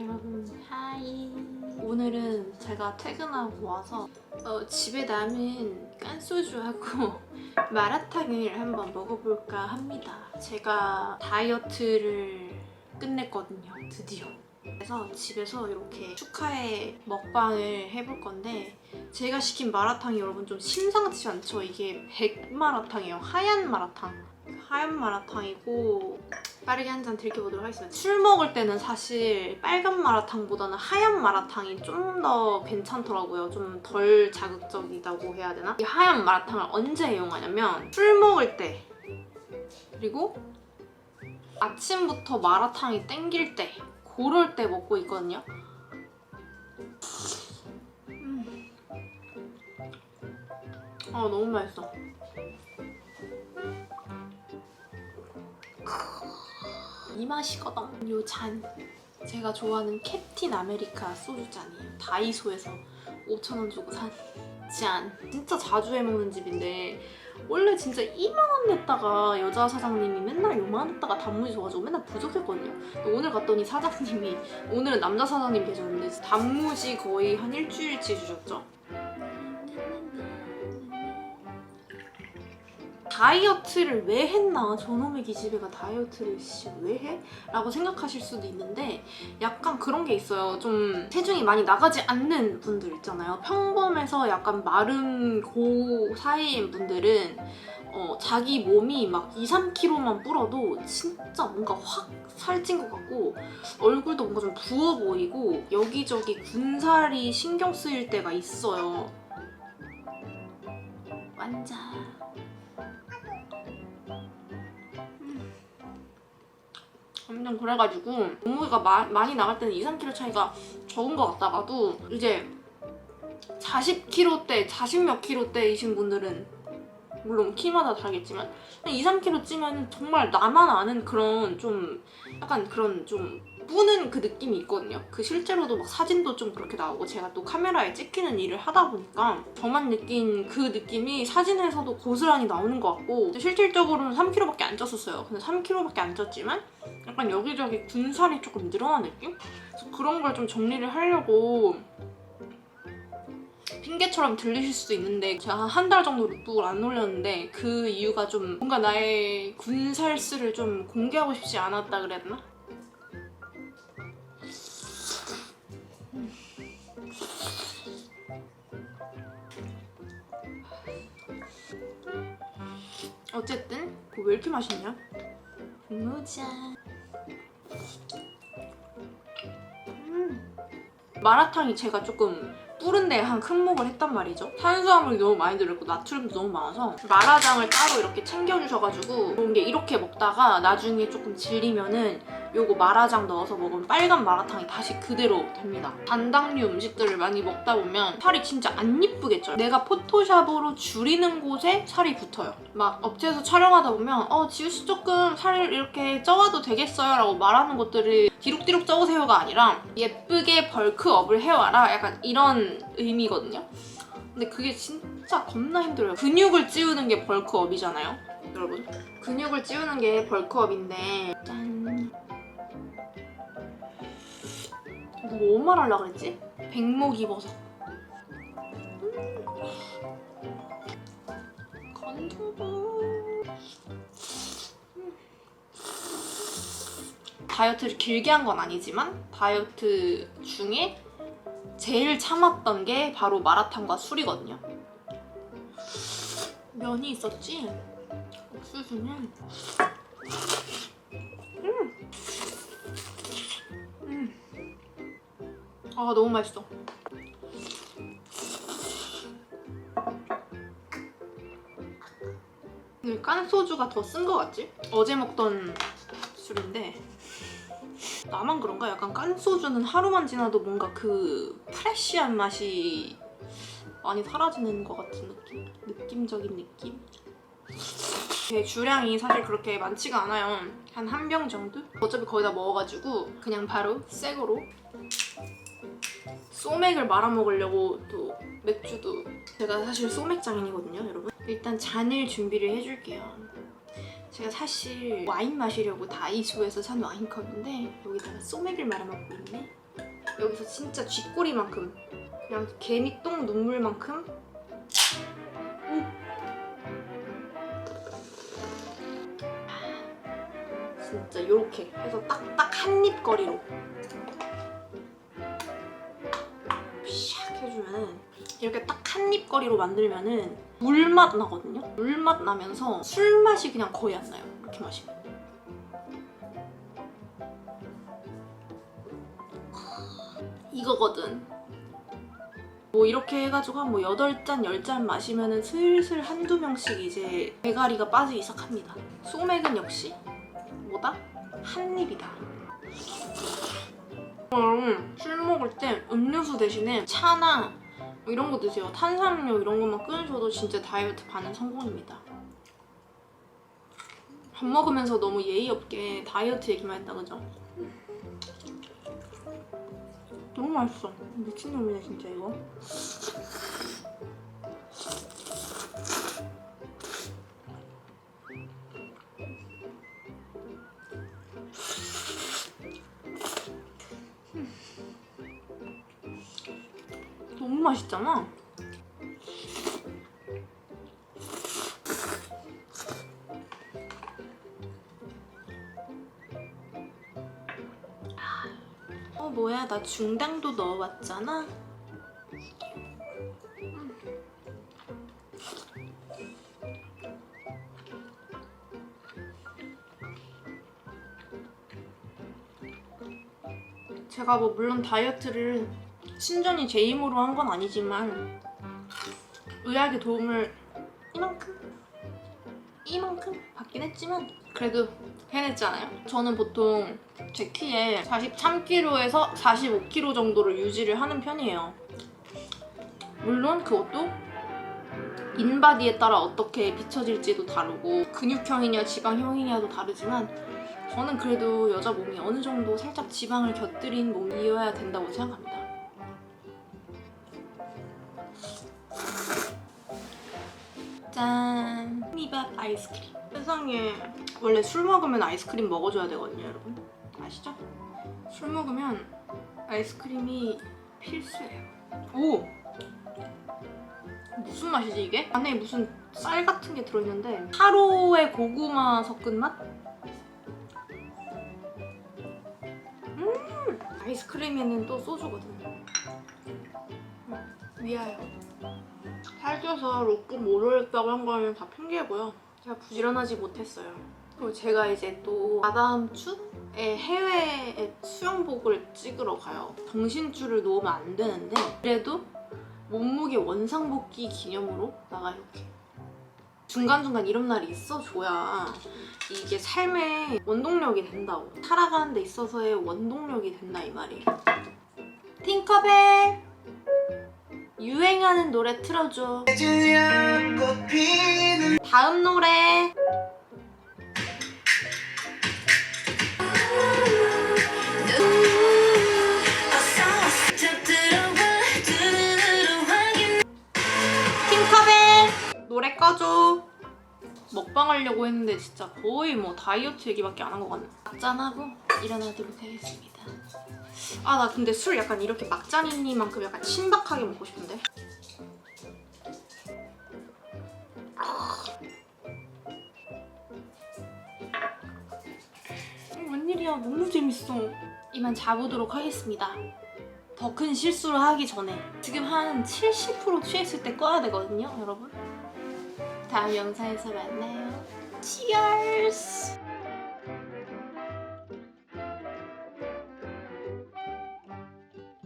여러분. 하이 오늘은 제가 퇴근하고 와서 어, 집에 남은 깐소주하고 마라탕을 한번 먹어볼까 합니다. 제가 다이어트를 끝냈거든요 드디어. 그래서 집에서 이렇게 축하해 먹방을 해볼 건데 제가 시킨 마라탕이 여러분 좀 심상치 않죠? 이게 백 마라탕이에요. 하얀 마라탕 하얀 마라탕이고 빠르게 한 잔 들켜보도록 하겠습니다. 술 먹을 때는 사실 빨간 마라탕보다는 하얀 마라탕이 좀 더 괜찮더라고요. 좀 덜 자극적이다고 해야 되나? 이 하얀 마라탕을 언제 이용하냐면 술 먹을 때 그리고 아침부터 마라탕이 땡길 때 그럴 때 먹고 있거든요. 음. 아 너무 맛있어. 이 맛이거든. 요 잔. 제가 좋아하는 캡틴 아메리카 소주 잔이에요. 다이소에서 5,000원 주고 산 잔. 진짜 자주 해먹는 집인데 원래 진짜 2만 원 냈다가 여자 사장님이 맨날 요만 원 냈다가 단무지 줘가지고 맨날 부족했거든요. 오늘 갔더니 사장님이 오늘은 남자 사장님 계셨는데 단무지 거의 한 일주일치 주셨죠. 다이어트를 왜 했나? 저놈의 기집애가 다이어트를 씨, 왜 해? 라고 생각하실 수도 있는데 약간 그런 게 있어요. 좀 체중이 많이 나가지 않는 분들 있잖아요. 평범해서 약간 마른 고 사이인 분들은 어, 자기 몸이 막 2, 3kg만 불어도 진짜 뭔가 확 살찐 것 같고 얼굴도 뭔가 좀 부어 보이고 여기저기 군살이 신경 쓰일 때가 있어요. 완자. 아무튼 그래가지고 몸무게가 마- 많이 나갈 때는 2, 3kg 차이가 적은 것 같다가도 이제 40kg대, 40몇 kg대이신 분들은 물론 키마다 다르겠지만 한 2, 3kg 찌면 정말 나만 아는 그런 좀 약간 그런 좀 뿌는 그 느낌이 있거든요. 그 실제로도 막 사진도 좀 그렇게 나오고 제가 또 카메라에 찍히는 일을 하다 보니까 저만 느낀 그 느낌이 사진에서도 고스란히 나오는 것 같고 실질적으로는 3kg밖에 안 쪘었어요. 근데 3kg밖에 안 쪘지만 약간 여기저기 군살이 조금 늘어난 느낌? 그래서 그런 걸 좀 정리를 하려고 핑계처럼 들리실 수도 있는데 제가 한 달 정도 룩북을 안 올렸는데 그 이유가 좀 뭔가 나의 군살수를 좀 공개하고 싶지 않았다 되나? 어쨌든 그거 왜 이렇게 맛있냐? 무자 음. 마라탕이 제가 조금 뿌른데 한큰 몫을 했단 말이죠. 탄수화물이 너무 많이 들었고 나트륨도 너무 많아서 마라장을 따로 이렇게 챙겨주셔가지고 좋은 게 이렇게 먹다가 나중에 조금 질리면은 요거 마라장 넣어서 먹으면 빨간 마라탕이 다시 그대로 됩니다. 단당류 음식들을 많이 먹다 보면 살이 진짜 안 이쁘겠죠. 내가 포토샵으로 줄이는 곳에 살이 붙어요. 막 업체에서 촬영하다 보면 어 지우씨 조금 살을 이렇게 쪄와도 되겠어요 라고 말하는 것들을 뒤룩뒤룩 쪄오세요가 아니라 예쁘게 벌크업을 해와라 약간 이런 의미거든요. 근데 그게 진짜 겁나 힘들어요. 근육을 찌우는 게 벌크업이잖아요. 여러분 근육을 찌우는 게 벌크업인데 짠 뭐 말하려고 그랬지? 백목이 버섯 음. 건조고 다이어트를 길게 한 건 아니지만 다이어트 중에 제일 참았던 게 바로 마라탕과 술이거든요. 면이 있었지? 옥수수는 아 너무 맛있어. 오늘 깐 소주가 더 쓴 것 같지? 어제 먹던 술인데 나만 그런가? 약간 깐 소주는 하루만 지나도 뭔가 그 프레쉬한 맛이 많이 사라지는 것 같은 느낌? 느낌적인 느낌? 제 주량이 사실 그렇게 많지가 않아요. 한 한 병 정도? 어차피 거의 다 먹어가지고 그냥 바로 새거로 소맥을 말아 먹으려고 또 맥주도 제가 사실 소맥 장인이거든요, 여러분. 일단 잔을 준비를 해줄게요. 제가 사실 와인 마시려고 다이소에서 산 와인컵인데 여기다가 소맥을 말아 먹고 있네. 여기서 진짜 쥐꼬리만큼 그냥 개미똥 눈물만큼 오. 진짜 요렇게 해서 딱딱 한 입 거리로 샥 해주면은 이렇게 딱 한 입 거리로 만들면은 물맛 나거든요. 물맛 나면서 술 맛이 그냥 거의 안 나요. 이렇게 마시면. 이거거든. 뭐 이렇게 해가지고 한 뭐 8잔, 10잔 마시면은 슬슬 한두 명씩 이제 대가리가 빠지기 시작합니다. 소맥은 역시 뭐다? 한 입이다. 음, 술 먹을 때 음료수 대신에 차나 뭐 이런 거 드세요. 탄산음료 이런 것만 끊으셔도 진짜 다이어트 반은 성공입니다. 밥 먹으면서 너무 예의 없게 다이어트 얘기만 했다 그죠? 너무 맛있어. 미친놈이네 진짜 이거. 맛있잖아. 어 뭐야 나 중당도 넣어봤잖아. 음. 제가 뭐 물론 다이어트를 신전이 제 힘으로 한 건 아니지만 의학의 도움을 이만큼 이만큼 받긴 했지만 그래도 해냈잖아요. 저는 보통 제 키에 43kg에서 45kg 정도를 유지를 하는 편이에요. 물론 그것도 인바디에 따라 어떻게 비춰질지도 다르고 근육형이냐 지방형이냐도 다르지만 저는 그래도 여자 몸이 어느 정도 살짝 지방을 곁들인 몸이어야 된다고 생각합니다. 짠! 미밥 아이스크림. 세상에 원래 술 먹으면 아이스크림 먹어줘야 되거든요, 여러분. 아시죠? 술 먹으면 아이스크림이 필수예요. 오! 무슨 맛이지 이게? 안에 무슨 쌀 같은 게 들어있는데 하루에 고구마 섞은 맛? 음! 아이스크림에는 또 소주거든. 음, 위하여. 살쪄서 로또 모르겠다고 한 거는 다 핑계고요. 제가 부지런하지 못했어요. 그리고 제가 이제 또 다다음 주에 해외에 수영복을 찍으러 가요. 정신줄을 놓으면 안 되는데 그래도 몸무게 원상복귀 기념으로 나가 이렇게 중간중간 이런 날이 있어줘야 이게 삶의 원동력이 된다고 살아가는 데 있어서의 원동력이 된다 이 말이에요. 팅커벨 유행하는 노래 틀어줘. 다음 노래. 팅커벨 노래 꺼줘. 먹방 하려고 했는데 진짜 거의 뭐 다이어트 얘기밖에 안 한 것 같네. 막잔하고 일어나도록 하겠습니다. 아 나 근데 술 약간 이렇게 막잔이니만큼 약간 신박하게 먹고 싶은데. 어, 웬일이야 너무 재밌어. 이만 자보도록 하겠습니다. 더 큰 실수를 하기 전에 지금 한 70% 취했을 때 꺼야 되거든요, 여러분. 다음 영상에서 만나요. Cheers!